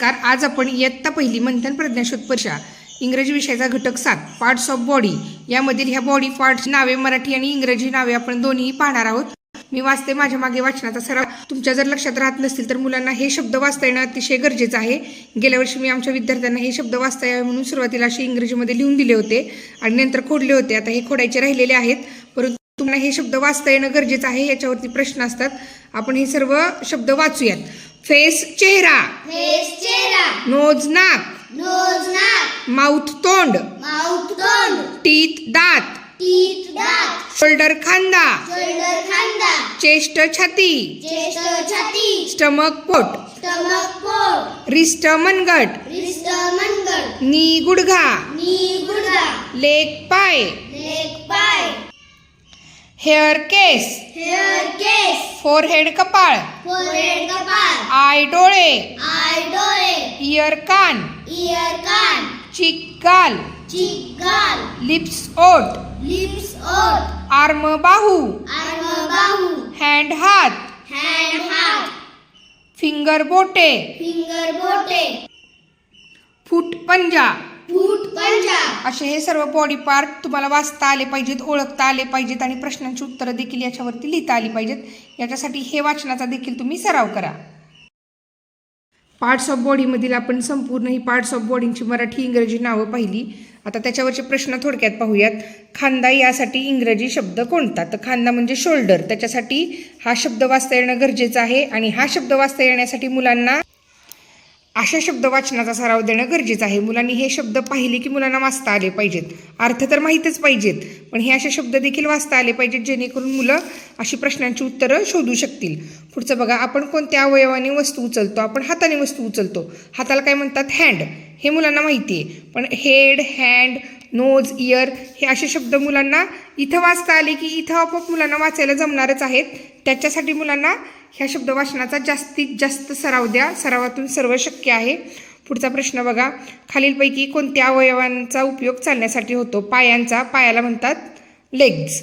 नमस्कार आज आपण इयत्ता पहिली मंथन प्रज्ञाशोध परीक्षा इंग्रजी विषयाचा घटक सात पार्ट्स ऑफ बॉडी यामधील ह्या बॉडी पार्ट्स नावे मराठी आणि इंग्रजी नावे आपण दोन्ही पाहणार आहोत. मी वाचते माझ्या मागे वाचनाचा सराव. तुमच्या जर लक्षात राहत नसतील तर मुलांना हे शब्द वाचता येणं अतिशय गरजेचं आहे. गेल्या वर्षी मी आमच्या विद्यार्थ्यांना हे शब्द वाचता यावे म्हणून सुरुवातीला असे इंग्रजीमध्ये लिहून दिले होते आणि नंतर खोडले होते. आता हे खोडायचे राहिलेले आहेत. परंतु तुम्हाला हे शब्द वाचता येणं गरजेचं आहे याच्यावरती प्रश्न असतात. आपण हे सर्व शब्द वाचूयात. फेस चेहरा. फेस चेहरा. नोज नाक. नोज नाक. माउथ तोंड. माउथ तोंड. टीथ दात. टीथ दात. शोल्डर खांदा. शोल्डर खांदा. चेस्ट छाती. चेस्ट छाती. स्टमक पोट. स्टमक पोट. रिस्ट मनगट. रिस्ट मनगट. नी गुडघा. नी गुडघा. लेग पाय. लेग पाय. हेअर केस हेअर केस फोरहेड कपाळ. फोरहेड कपाळ. आय डोळे. आय डोळे. इयर कान. इयर कान. चिक गाल. चीक गाल. लिप्स ओट लिप्स ओठ. आर्म बाहू. आर्म बाहू. हँड हात. हँड हात. फिंगर बोटे. फिंगर बोटे. फूट पंजा. असे हे सर्व बॉडी पार्ट तुम्हाला वाचता आले पाहिजेत ओळखता आले पाहिजेत आणि प्रश्नांची उत्तरं देखील याच्यावरती लिहिता आली पाहिजेत. याच्यासाठी हे वाचनाचा देखील तुम्ही सराव करा. पार्ट्स ऑफ बॉडीमधील आपण संपूर्ण ही पार्ट्स ऑफ बॉडींची मराठी इंग्रजी नावं पाहिली. आता त्याच्यावरचे प्रश्न थोडक्यात पाहूयात. खांदा यासाठी इंग्रजी शब्द कोणता? तर खांदा म्हणजे शोल्डर त्याच्यासाठी हा शब्द वाचता येणं गरजेचं आहे आणि हा शब्द वाचता येण्यासाठी मुलांना अशा शब्द वाचनाचा सराव देणं गरजेचं आहे. मुलांनी हे शब्द पाहिले की मुलांना वाचता आले पाहिजेत. अर्थ तर माहीतच पाहिजेत पण हे असे शब्द देखील वाचता आले पाहिजेत जेणेकरून मुलं अशी प्रश्नांची उत्तरं शोधू शकतील. पुढचं बघा आपण कोणत्या अवयवाने वस्तू उचलतो? आपण हाताने वस्तू उचलतो. हाताला काय म्हणतात? हँड हे मुलांना माहिती आहे. पण हेड हँड नोज इयर हे असे शब्द मुलांना इथं वाचता आले की इथं आपोआप मुलांना वाचायला जमणारच आहेत. त्याच्यासाठी मुलांना ह्या शब्द वाचनाचा जास्तीत जास्त सराव द्या. सरावातून सर्व शक्य आहे. पुढचा प्रश्न बघा. खालीलपैकी कोणत्या अवयवांचा उपयोग चालण्यासाठी होतो? पायांचा पायाला म्हणतात लेग्स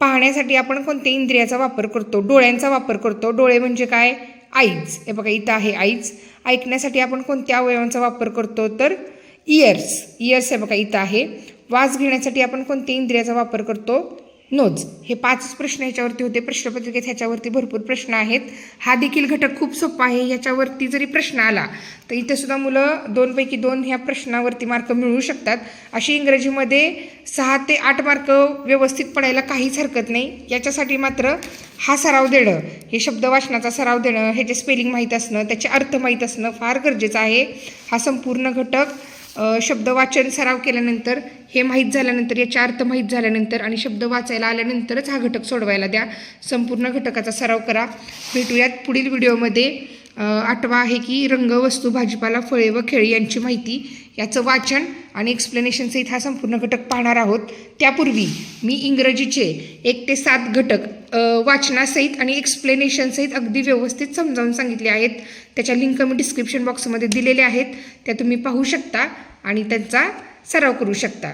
पाहण्यासाठी आपण कोणत्या इंद्रियाचा वापर करतो? डोळ्यांचा वापर करतो. डोळे म्हणजे काय? आईज हे बघा इथं आहे आईज ऐकण्यासाठी आपण कोणत्या अवयवांचा वापर करतो? तर इयर्स इयर्स हे बघा इथं आहे. वास घेण्यासाठी आपण कोणत्या इंद्रियाचा वापर करतो? नोज हे पाचच प्रश्न याच्यावरती होते. प्रश्नपत्रिकेत ह्याच्यावरती भरपूर प्रश्न आहेत. हा देखील घटक खूप सोपा आहे. याच्यावरती जरी प्रश्न आला तर इथेसुद्धा मुलं दोनपैकी दोन ह्या प्रश्नावरती मार्क मिळवू शकतात. अशी इंग्रजीमध्ये सहा ते आठ मार्क व्यवस्थित पडायला काहीच हरकत नाही. याच्यासाठी मात्र हा सराव देणं हे शब्द वाचनाचा सराव देणं ह्याचे स्पेलिंग माहीत असणं त्याचे अर्थ माहीत असणं फार गरजेचं आहे. हा संपूर्ण घटक शब्द वाचन सराव केल्यानंतर हे माहीत झाल्यानंतर याचे अर्थ माहीत झाल्यानंतर आणि शब्द वाचायला आल्यानंतरच हा घटक सोडवायला द्या. संपूर्ण घटकाचा सराव करा. भेटूयात पुढील व्हिडिओमध्ये आठवा आहे की रंग वस्तू भाजीपाला फळे व खेळी यांची माहिती याचं वाचन आणि एक्सप्लेनेशनसहित हा संपूर्ण घटक पाहणार आहोत. त्यापूर्वी मी इंग्रजीचे एक ते सात घटक वाचनासहित आणि एक्सप्लेनेशनसहित अगदी व्यवस्थित समजावून सांगितले आहेत. त्याच्या लिंक मी डिस्क्रिप्शन बॉक्समध्ये दिलेल्या आहेत. त्या तुम्ही पाहू शकता आणि त्यांचा सराव करू शकता.